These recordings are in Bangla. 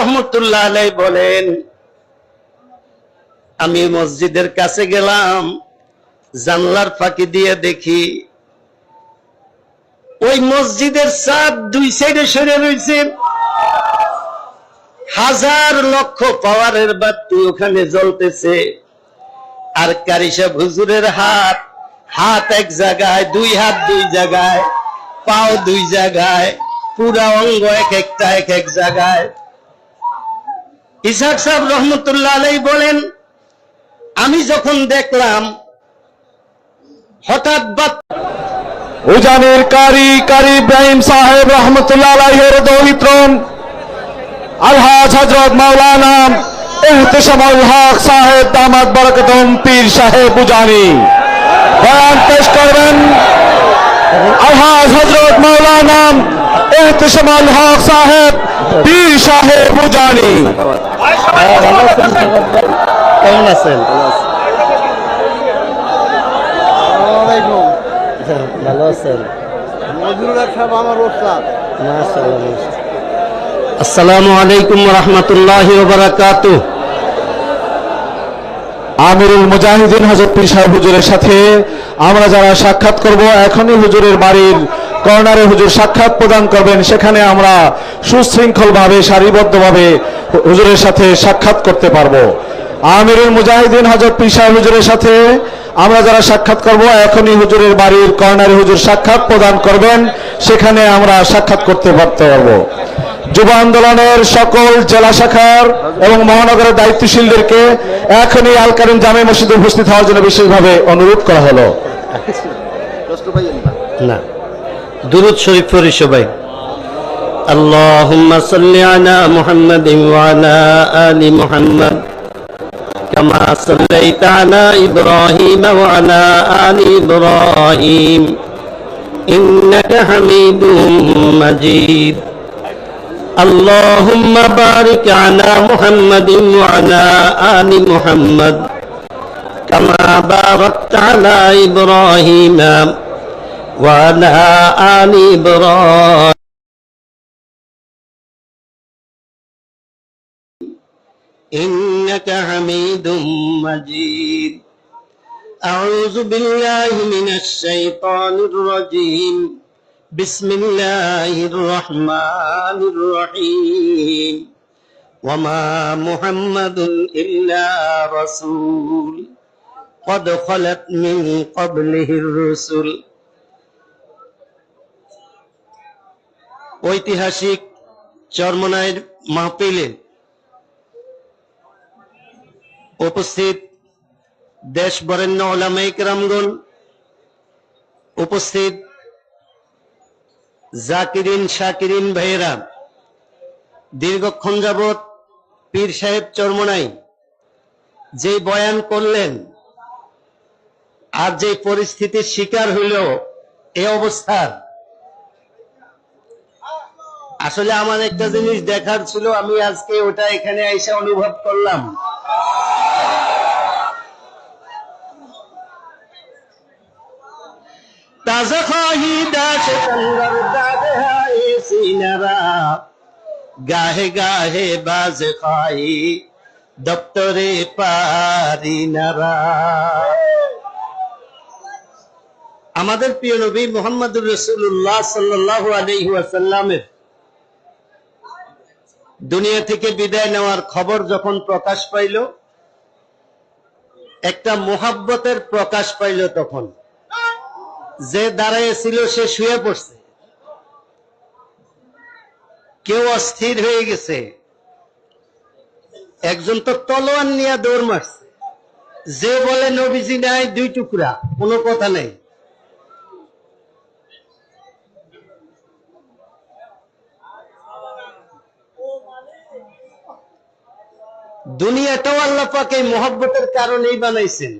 রহমতুল্লাহ আলাই বলেন, আমি মসজিদের কাছে গেলাম, জানলার ফাঁকি দিয়ে দেখি, ওই মসজিদের চাঁদ দুই সাইডে সরে রয়েছে। হাজার লক্ষ পাওয়ারের বাতি ওখানে জ্বলতেছে। আর কারিসা হুজুরের হাত হাত এক জায়গায়, দুই হাত দুই জায়গায়, পাও দুই জায়গায়, পুরা অঙ্গ এক একটা, এক এক জায়গায়। ইসাক সাহেব রহমতুল্লাহ আলাই বলেন, আমি যখন দেখলাম হঠাৎ বাত উজানের কারি কারি ইব্রাহিম সাহেব রহমতুল্লাহ আলাইহের দৌহিত্রম আলহাজ হজরত মাওলানা এহতেশামুল হক সাহেব দামাত বরকতম পীর সাহেব উজানি। বয়ান পেশ করবেন। আলহাজ হজরত মাওলানা এহতেশামুল হক সাহেব পীর সাহেব উজানি কেমন আছেন? ভালো আছেন? আসসালামু আলাইকুম রহমতুল্লাহ বারাকাত আমিরুল মুজাহিদিন হজরত পীর সাহেব হুজুরের সাথে আমরা যারা সাক্ষাৎ করব এখনই হুজুরের বাড়ির কর্নারে হুজুর সাক্ষাৎ প্রদান করবেন। সেখানে আমরা সুশৃঙ্খলভাবে, সারিবদ্ধভাবে হুজুরের সাথে সাক্ষাৎ করতে পারব। আমিরুল মুজাহিদিন হজরত সাহেব হুজুরের সাথে আমরা যারা সাক্ষাৎ করব, এখনই হুজুরের বাড়ির কর্নারে হুজুর সাক্ষাৎ প্রদান করবেন। সেখানে আমরা সাক্ষাৎ করতে পারতে পারব। যুব আন্দোলনের সকল জেলা শাখার এবং মহানগরের দায়িত্বশীলদেরকে এখনই আল কারিম জামে মসজিদে উপস্থিত হওয়ার জন্য বিশেষভাবে অনুরোধ করা হলো। না। দুরুদ শরীফ পড়ি সবাই اللهم صل على محمد وعلى آل محمد كما صليت على إبراهيم وعلى آل إبراهيم إنك حميد مجيد اللهم بارك على محمد وعلى آل محمد كما باركت على إبراهيم وعلى آل إبراهيم. إنك حميد مجيد. أعوذ بالله من الشيطان الرجيم. بسم الله الرحمن الرحيم. وما محمد إلا رسول. قد خلت من قبله الرسل. ঐতিহাসিক চরমনায়ের মাহপিলে উপস্থিত দেশ বরেণ্য ওলামাইক রামগণ উপস্থিত জাকিরিন শাকিরিন ভাইয়েরা, দীর্ঘক্ষণ যাবৎ পীর সাহেব চরমনাই যে বয়ান করলেন আর যে পরিস্থিতির শিকার হইল এ অবস্থার আসলে আমার একটা জিনিস দেখার ছিল, আমি আজকে ওটা এখানে এসে অনুভব করলাম। গাহে গাহে বাজ খাই দপ্তরে পারি নারা। আমাদের প্রিয় নবী মোহাম্মদুর রসুল্লাহ সাল্লাহ আলহি ওয়াসাল্লামের দুনিয়া থেকে বিদায় নেওয়ার খবর যখন প্রকাশ পাইল, একটা মোহাব্বতের প্রকাশ পাইল তখন। যে দাঁড়াইছিল সে শুয়ে পড়ছে। কেউ অস্থির হয়ে গেছে। একজন তো তলোয়ার নিয়ে দৌড় মারছে। যে বলে, নবীজি নাই, দুই টুকরা, কোনো কথা নেই। দুনিয়াটাও আল্লাহ পাক মোহাব্বতের কারণেই বানাইছেন।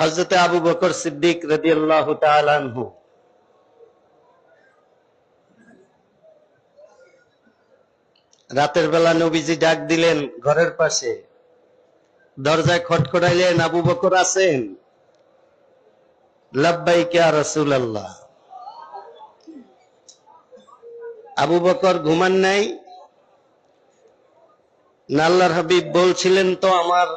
হজরত আবু বকর সিদ্দিক রাদিয়াল্লাহু তাআলা রাতের বেলা নবীজি ডাক দিলেন, ঘরের পাশে। দরজায় খটখটাইলেন, আবু বকর আছেন? লাব্বাইকা রসুল আল্লাহ আবু বকর ঘুমান নাই? নাল্লার হাবিব বলছিলেন তো আমার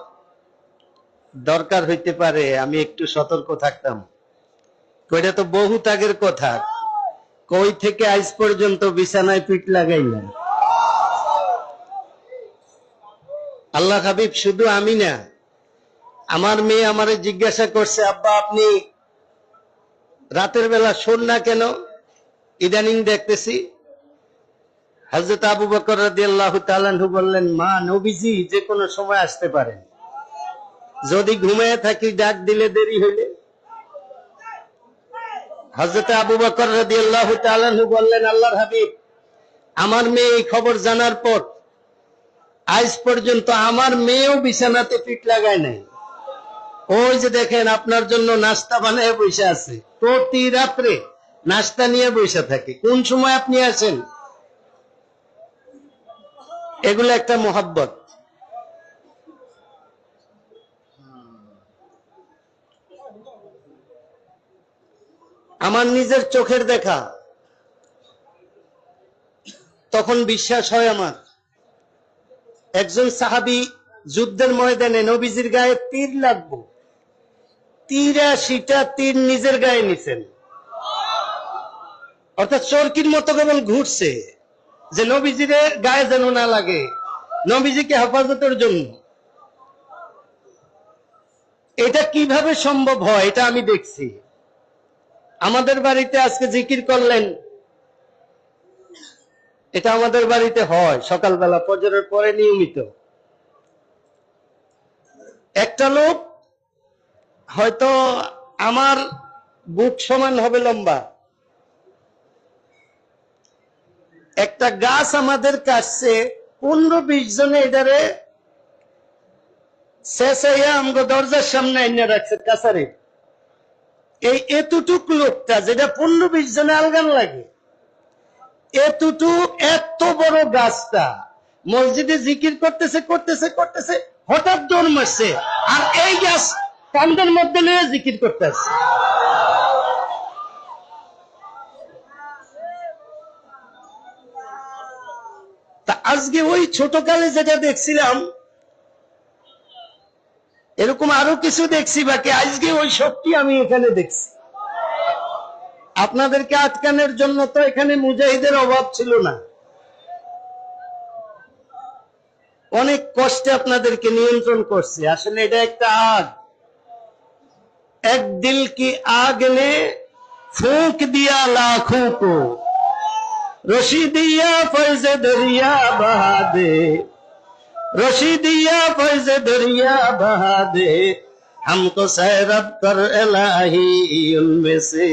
দরকার হইতে পারে, আমি একটু সতর্ক থাকতাম। কইটা তো বহু আগের কথা। কই থেকে আজ পর্যন্ত বিছানায় পিঠ লাগাইলেন? আল্লাহ হাবিব, শুধু আমি না, আমার মেয়ে আমারে জিজ্ঞাসা করছে, আব্বা, আপনি রাতের বেলা শোন না কেন? ইদানিং দেখতেছি হজরত আবু বকর তাআলাহু বললেন, মা, নবীজি যে কোনো সময় আসতে পারেন। যদি ঘুমিয়ে থাকি, ডাক দিলে দেরি হইলে? হজরত আবু বকর রাদিয়াল্লাহু তাআলাহু বললেন, আল্লাহর হাবিব, আমার মেয়ে এই খবর জানার পর আজ পর্যন্ত আমার মেয়েও বিছানাতে পিঠ লাগায় নাই। ওই যে দেখেন, আপনার জন্য নাস্তা বানায় বসে আছে। প্রতি রাত্রে নাস্তা নিয়ে বসে থাকে। কোন সময় আপনি আছেন এগুলো একটা মোহাব্বত। আমার নিজের চোখের দেখা, তখন বিশ্বাস হয় আমার। একজন সাহাবি যুদ্ধের ময়দানে নবীজির গায়ে তীর লাগবো। তিরাশিটা তীর নিজের গায়ে নিছেন। অর্থাৎ চরকির মতো কেমন ঘুরছে যে নবীজিরে গায়ে যেন না লাগে। নবীজিকে হেফাজতের জন্য। এটা কীভাবে সম্ভব হয়, এটা আমি দেখছি। আমাদের বাড়িতে আজকে জিকির করলেন এটা আমাদের বাড়িতে হয়, সকালবেলা, ফজরের পরে নিয়মিত। একটা লোক হয়তো আমার বুক সমান হবে লম্বা। একটা গাছ আমাদের কাছে পনেরো বিশ জনে এদারে শেষ হইয়া আমগো দরজার সামনে এনে রাখছে কাছারে। এই এতটুক লোকটা, যেটা পনেরো বিশ জনে আলগান লাগে। এতটুক, এত বড় গাছটা মসজিদে জিকির করতেছে করতেছে করতেছে, হঠাৎ দৌড় মারছে আর এই গাছ কান্দের মধ্যে নিয়ে জিকির করতেছে তা আজকে ওই ছোট ছোটকালে যেটা দেখছিলাম, এরকম আরও কিছু দেখছি বাকি। আজকে ওই সবটি আমি এখানে দেখছি। আপনাদেরকে আটকানোর জন্য তো এখানে মুজাহিদের অভাব ছিল না। অনেক কষ্টে আপনাদেরকে নিয়ন্ত্রণ করছে। আসলে এটা একটা আগ। এক দিল কি আগ নে? ফুক দিয়া লাখো কো। রশি দিয়া ফৈজে দরিয়া বাহাদে। রশি দিয়া ফৈজে দরিয়া বাহাদে। हमको सैरब कर इलाही उनमें से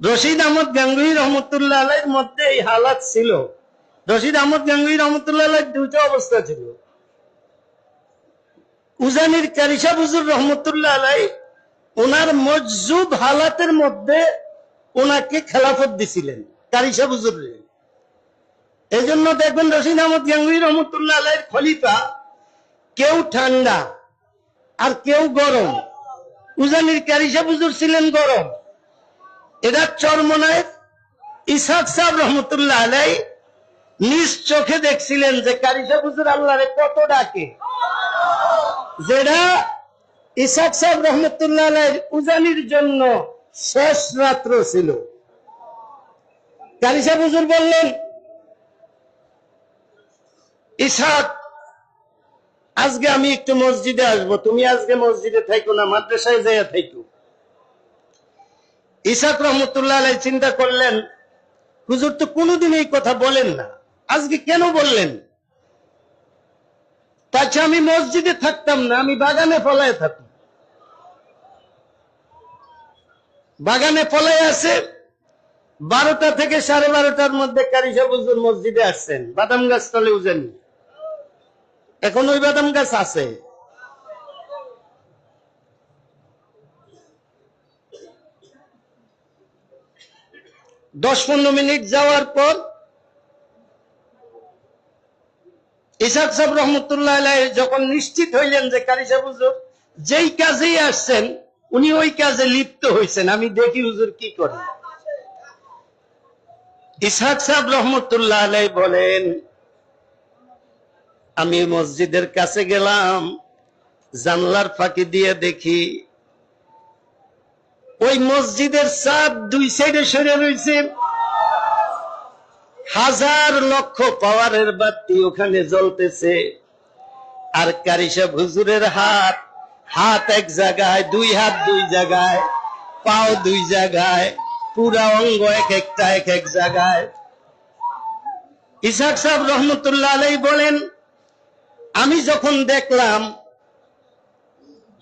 রশিদ আহমদ গাঙ্গুই রহমতুল্লাহ আলাইয়ের মধ্যে এই হালাত ছিল রশিদ আহমদ গাঙ্গুই রহমতুল্লাহ আলাইয়ের দুটো অবস্থা ছিল উজানির কারিশা বুজুর রহমতুল্লাহ আলাই ওনার মজজুব হালাতের মধ্যে ওনাকে খেলাফত দিছিলেন কারিশা বুজুর এই জন্য দেখবেন রশিদ আহমদ গাঙ্গুই রহমতুল্লাহ আলাইয়ের খলিফা কেউ ঠান্ডা আর কেউ গরম। উজানির কারিশা বুজুর ছিলেন গরম। এটা চরমনায় ইসাক সাহ রহমতুল্লাহ আলাই নিজ চোখে দেখছিলেন যে কারিশা বুজুর আল্লাহরে কত ডাকে। যেটা ইসাক সাহেব রহমতুল্লাহ উজানির জন্য শেষ রাত্র ছিল। কারিশা বুজুর বললেন ইসাক আজকে আমি একটু মসজিদে আসব, তুমি আজকে মসজিদে থাইকো না, মাদ্রাসায় যাইয়া থাইকো। ইসাক রহমতুল্লাহ আলাই চিন্তা করলেন, হুজুর তো কোনোদিন এই কথা বলেন না, আজকে কেন বললেন? তাছাড়া আমি মসজিদে থাকতাম না, আমি বাগানে ফলায় থাকতাম। বাগানে ফলায় আছে, বারোটা থেকে সাড়ে বারোটার মধ্যে কারিশা বুজুর মসজিদে আসছেন বাদাম গাছ তলে উজানি। এখন ওই বাদাম গাছ আছে। দশ পনেরো মিনিট যাওয়ার পর ইসাক সাহেব রহমতুল্লাহ যখন নিশ্চিত হইলেন যে কারি সাহেব হুজুর, যেই কাজেই আসছেন, উনি ওই কাজে লিপ্ত হয়েছেন আমি দেখি হুজুর কি করেন ইসাক সাহেব রহমতুল্লাহ বলেন আমি মসজিদের কাছে গেলাম, জানলার ফাঁকি দিয়ে দেখি, ওই মসজিদের চাঁদ দুই সাইডে সরে রয়েছে। হাজার লক্ষ পাওয়ারের বাতি ওখানে জ্বলতেছে। আর কারিসা হুজুরের হাত হাত এক জায়গায়, দুই হাত দুই জায়গায়, পাও দুই জায়গায়, পুরা অঙ্গ এক একটা এক এক জায়গায়। ইসাক সাহেব রহমতুল্লাহ বলেন আমি যখন দেখলাম,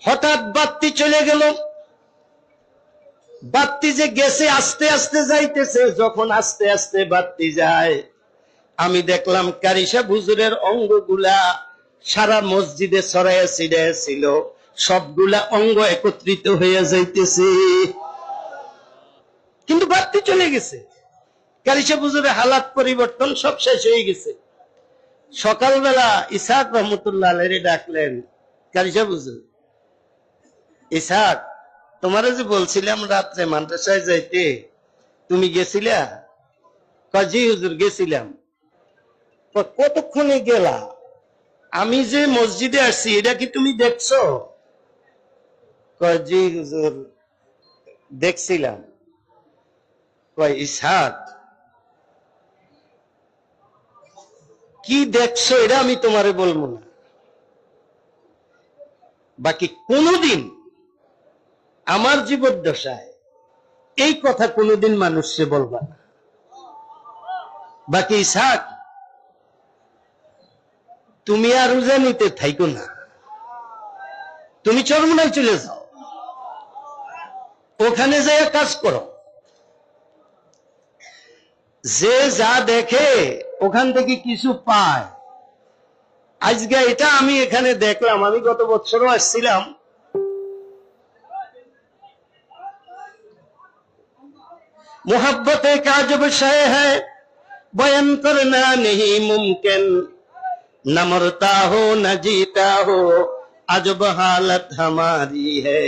হঠাৎ বাতি চলে গেল। বাতি যে গেছে, আস্তে আস্তে যাইতেছে, যখন আস্তে আস্তে বাতি যায়, আমি দেখলাম কারিসা হুজুরের অঙ্গগুলা সারা মসজিদে ছড়াইয়া ছিড়াইয়া ছিল। সবগুলা অঙ্গ একত্রিত হয়ে যাইতেছে। কিন্তু বাতি চলে গেছে। কারিসা হুজুরের হালাত পরিবর্তন সব শেষ হয়ে গেছে। সকালবেলা ইসাক রহমতুল্লাহ আলাইরে ডাকলেন কারিসা হুজুর ইসাক, তোমারে যে বলছিলাম রাত্রে মাদ্রাসায় যাইতে, তুমি গেছিলা? কাজী হুজুর, গেছিলাম। কতক্ষণে গেলা? আমি যে মসজিদে আসছি, এটা কি তুমি দেখছ? কাজী হুজুর, দেখছিলাম। কয়, ইসাক কি দেখছ এটা আমি তোমারে বলব না। বাকি কোনদিন আমার জীবদ্দশায় এই কথা কোনোদিন মানুষকে বলবা না। বাকি ইসাক তুমি আর রোজা নিতে থাইকো না। তুমি চরমনায় চলে যাও। ওখানে যাই কাজ করো। যে যা দেখে ওখান থেকে কিছু পায় আজকে এটা আমি এখানে দেখলাম আমি গত বছরও আসছিলাম मोहब्बत का जब शय है बयान करना नहीं मुमकिन न मरता हो न जीता हो अजब हालत हमारी है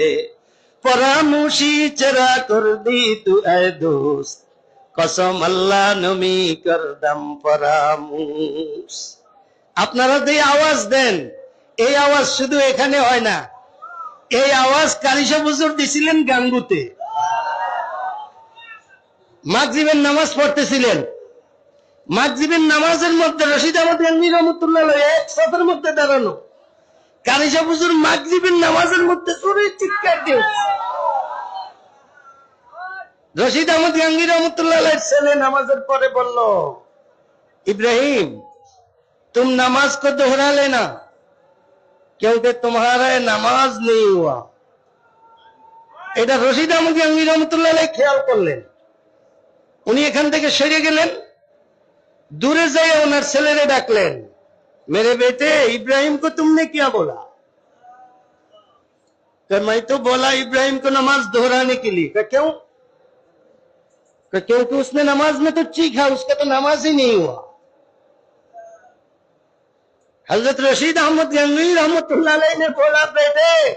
परामोशी चरा कर दी तू ऐ दोस्त কসম আল্লাহ নমি করদম পরামুস আপনারা যে আওয়াজ দেন, এই আওয়াজ শুধু এখানে হয় না, এই আওয়াজ কালিশা বুজুর দিছিলেন গাঙ্গুতে। মাগজিবের নামাজ পড়তেছিলেন। মাগজিবের নামাজের মধ্যে রশিদ আহমদ গান্ধী রহমতুল্লাহ এক সাথের মধ্যে দাঁড়ানো। কালিশা বুজুর মাগজিবের নামাজের মধ্যে চিৎকার দিয়েছে। রশিদ আহমদ গাঙ্গি রহমতুল্লাহ ছেলে নামাজের পরে বলল इब्राहिम तुम नमाज को दोहरा लेना क्योंकि तुम्हारा नमाज नहीं हुआ এটা রশিদ আহমদ গাঙ্গি রহমতুল্লাহ আলাই খেয়াল করলেন উনি এখান থেকে সরে গেলেন দূরে যাই ওনার ছেলেরে ডাকলেন मेरे बेटे इब्राहिम को तुमने क्या बोला कहा, मैं तो बोला इब्राहिम को नमाज दोहराने के लिए कहा, क्यों कहा, क्योंकि उसने नमाज़ में तो चीखा उसका तो नमाज़ ही नहीं हुआ। हज़रत रशीद अहमद रहमतुल्लाह अलैह ने बोला, बेटे,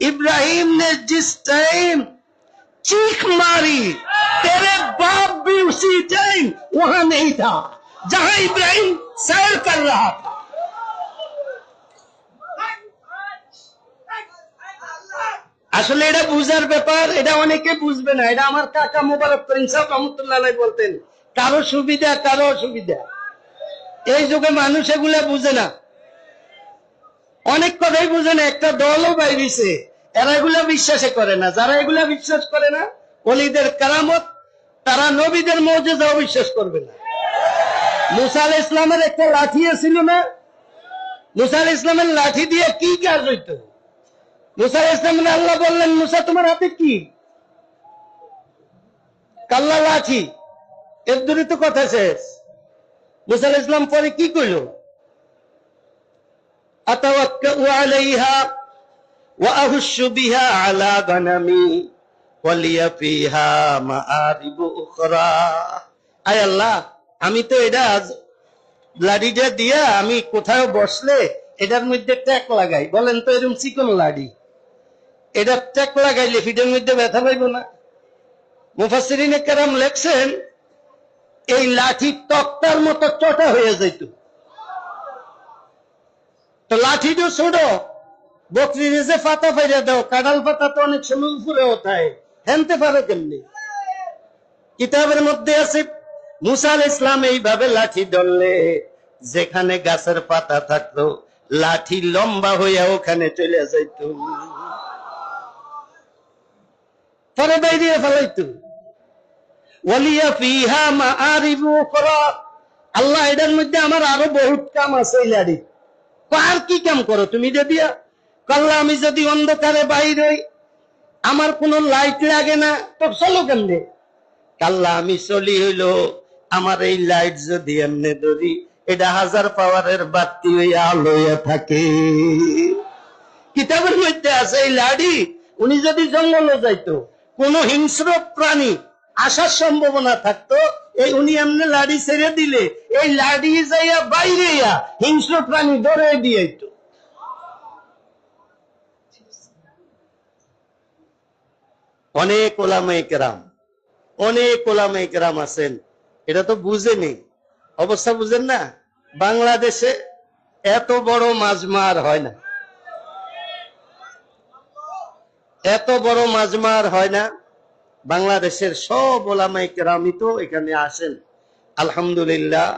इब्राहिम ने जिस टाइम चीख मारी, तेरे बाप भी उसी टाइम वहाँ नहीं था, जहाँ इब्राहिम सैर कर रहा था। আসলে এটা বুঝার ব্যাপার, এটা অনেকে বুঝবে না। এটা আমার কাকা মোবারক করিম সাহেব রহমতুল্লাহ বলতেন, কারও সুবিধা, কারও অসুবিধা। এই যুগে মানুষ এগুলা বুঝে না। অনেক কথাই বুঝে না, একটা দলও বাইরিছে, এরা এগুলা বিশ্বাসে করে না। যারা এগুলা বিশ্বাস করে না, অলিদের কারামত, তারা নবীদের মৌজেদাও বিশ্বাস করবে না। মুসা আলাহ ইসলামের একটা লাঠি ছিল না? মুসা আলাহ ইসলামের লাঠি দিয়ে কি কাজ হইতো? মুসা ইসলাম আল্লাহ বললেন, মুসা, তোমার হাতে কি? কাল্লা লাঠি। এর দূরে তো কথা শেষ। ইসলাম পরে কি আমি তো এটা লাড়িটা দিয়া আমি কোথাও বসলে এটার মধ্যে ট্যাক লাগাই। বলেন তো এরকম চিকন লাড়ি? এটা ট্যাক লাগাইলে ফিটের মধ্যে ব্যথা পাইব না। মুফাসিরিনে কেরাম লেখছেন, এই লাঠি তক্তার মতো চটা হয়ে যাইত। তো লাঠিটা ছোট, বকরির যে পাতা ফাইরা দাও, কাঁঠাল পাতা তো অনেক সময় উপরে হেনতে পারে কেমনি? কিতাবের মধ্যে আছে, মুসা আল ইসলাম এইভাবে লাঠি ধরলে, যেখানে গাছের পাতা থাকতো, লাঠি লম্বা হইয়া ওখানে চলে যাইত। পরে বাইরে ফেলাইতো ওয়ালিয়া ফিহা মাআরিবু উখরা আল্লাহ এটার মধ্যে আমার আরও বহুত কাম আছে এই লাড়ি। আর কি কাম করো তুমি যদি কাল্লা আমি যদি অন্ধকারে বাইরে আমার কোনো লাইট লাগে না, তো চলো কেমনে? কাল্লা আমি চলি হইল, আমার এই লাইট যদি এমনি ধরি, এটা হাজার পাওয়ারের বাতি হইয়া আলোয়া থাকে। কিতাবের মধ্যে আছে এই লাড়ি, উনি যদি জঙ্গলে যাইতো কোন হিংস্র প্রাণী আসার সম্ভাবনা থাকতো, এই উনি এমনি লাড়ি ছেড়ে দিলে। এই লাড়ি যাইয়া বাইরে হিংস্র প্রাণী ধরে দিয়ে অনেক ওলামাই কেরাম অনেক ওলামাই কেরাম আছেন। এটা তো বুঝেনি। অবস্থা বুঝেন না? বাংলাদেশে এত বড় মাজমার হয় না। এত বড় মাজমার হয় না। বাংলাদেশের সব ওলামাই কেরামই তো এখানে আসেন। আলহামদুলিল্লাহ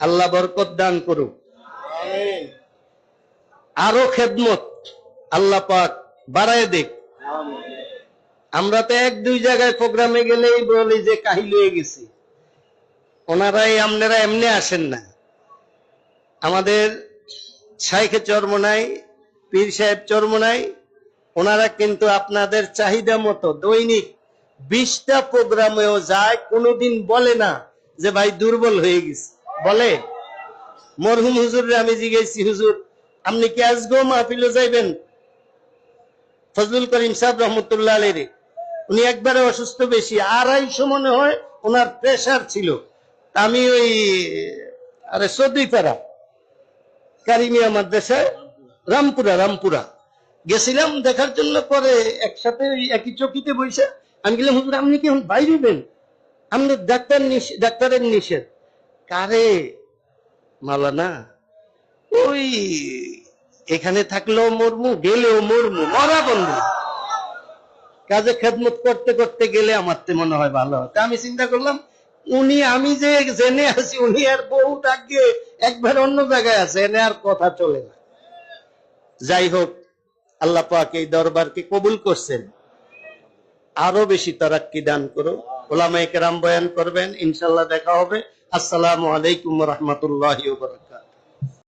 আল্লাহ বরকত দান করুক। আরও খেদমত আল্লাহ পাক বাড়ায় দেখ আমরা তো এক দুই জায়গায় প্রোগ্রামে গেলেই বলি যে কাহিল হয়ে গেছি। ওনারাই আপনারা এমনি আসেন না। আমাদের শাইখে চরমনাই পীর সাহেব চরমনাই ওনারা কিন্তু আপনাদের চাহিদা মতো দৈনিক বিশটা প্রোগ্রামেও যায়, কোনোদিন বলে না যে ভাই দুর্বল হয়ে গেছে। বলে? মরহুম হুজুর আমি জিজ্ঞেসি, হুজুর, আপনি কি আজগো মাহফিলে যাইবেন? ফজলুল করিম সাহেব রহমতুল্লাহ উনি একবারে অসুস্থ বেশি, আড়াইশো মনে হয় ওনার প্রেশার ছিল। আমি ওই, আরে সৌদিপাড়া কারিমিয়া মাদ্রাসায়, রামপুরা রামপুরা। গেছিলাম দেখার জন্য পরে একসাথে একই চকিতে বসে। আমি গেলাম হুজুর, আপনি কি বাইরেবেন আপনি ডাক্তার ডাক্তারের নিষেধ। কারে? মালানা ওই এখানে থাকলেও মরমু, গেলেও মরমু, মরা বন্ধু। কাজে খেদমত করতে করতে গেলে আমার তো মনে হয় ভালো হয়। তা আমি চিন্তা করলাম, উনি, আমি যে জেনে আছি, উনি আর বহুত আগে একবার অন্য জায়গায় আছে, এনে আর কথা চলে না। যাই হোক আল্লাহ পাক এই দরবারকে কবুল করছেন। আরও বেশি তারাক্কি দান করো। ওলামাইকার বয়ান করবেন ইনশাল্লাহ দেখা হবে। আসসালামু আলাইকুম রহমতুল্লাহ